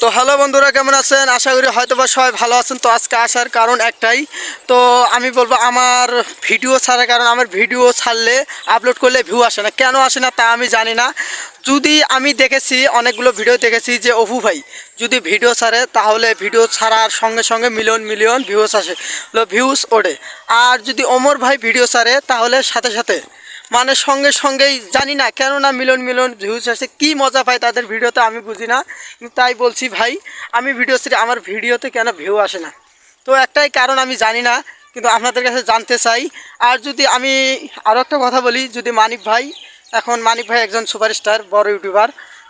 তো হ্যালো বন্ধুরা, কেমন আছেন? আশা করি হয়তো বা সবাই ভালো আছেন। তো আজকে আসার কারণ একটাই। তো আমি বলব, আমার ভিডিও ছাড়ার কারণ, আমার ভিডিও ছাড়লে আপলোড করলে ভিউ আসে না। কেন আসে না তা আমি জানি না। যদি আমি দেখেছি, অনেকগুলো ভিডিও দেখেছি যে, অভু ভাই যদি ভিডিও ছাড়ে, তাহলে ভিডিও ছাড়ার সঙ্গে সঙ্গে মিলিয়ন মিলিয়ন ভিউস আসে। ভিউস ওঠে। আর যদি অমর ভাই ভিডিও ছাড়ে, তাহলে সাথে সাথে মানে সঙ্গে সঙ্গেই জানি না কেন না মিলন মিলন ভিউজ আসে, কী মজা পায় তাদের ভিডিওতে আমি বুঝি না। তাই বলছি ভাই, আমি ভিডিও সেরে আমার ভিডিওতে কেন ভিউ আসে না? তো একটাই কারণ আমি জানি না, কিন্তু আপনাদের কাছে জানতে চাই। আর যদি আমি আরও একটা কথা বলি, যদি মানিক ভাই, এখন মানিক ভাই একজন সুপারস্টার বড় ইউটিউবার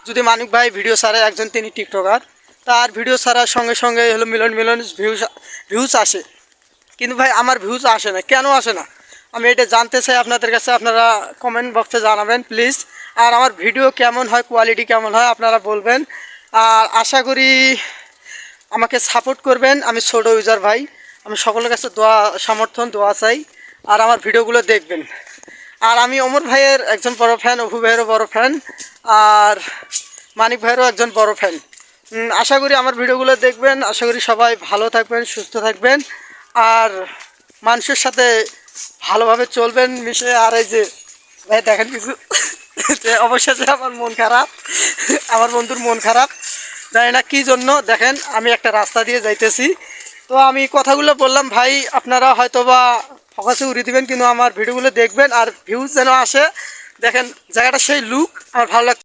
যদি মানিক ভাই ভিডিও ছাড়ে, একজন তিনি টিকটকার তার ভিডিও ছাড়ার সঙ্গে সঙ্গে হলো মিলন মিলন ভিউজ ভিউজ আসে। কিন্তু ভাই, আমার ভিউজ আসে না। কেন আসে না? আমি এটা জানতে চাই আপনাদের কাছে, আপনারা কমেন্ট বক্সে জানাবেন প্লিজ আর আমার ভিডিও কেমন হয় কোয়ালিটি কেমন হয়, আপনারা বলবেন। আর আশা করি আমাকে সাপোর্ট করবেন, আমি ছোট ইউজার ভাই। আমি সকলের কাছে দোয়া, সমর্থন, দোয়া চাই। আর আমার ভিডিওগুলো দেখবেন। আর আমি অমর ভাইয়ের একজন বড় ফ্যান অভু ভাইয়েরও বড় ফ্যান আর মানিক ভাইয়েরও একজন বড় ফ্যান আশা করি আমার ভিডিওগুলো দেখবেন। আশা করি সবাই ভালো থাকবেন, সুস্থ থাকবেন। আর মানুষের সাথে ভালোভাবে চলবেন মিশে, আর এই যে, ভাই দেখেন কিছু অবশেষে আমার মন খারাপ, আমার বন্ধুর মন খারাপ। জানি না কী জন্য, দেখেন আমি একটা রাস্তা দিয়ে যাইতেছি। তো আমি কথাগুলো বললাম, ভাই আপনারা হয়তো বা ফকাসে উড়িয়ে দিবেন, কিন্তু আমার ভিডিওগুলো দেখবেন, আর ভিউজ যেন আসে, দেখেন জায়গাটা সেই লুক আমার ভালো লাগ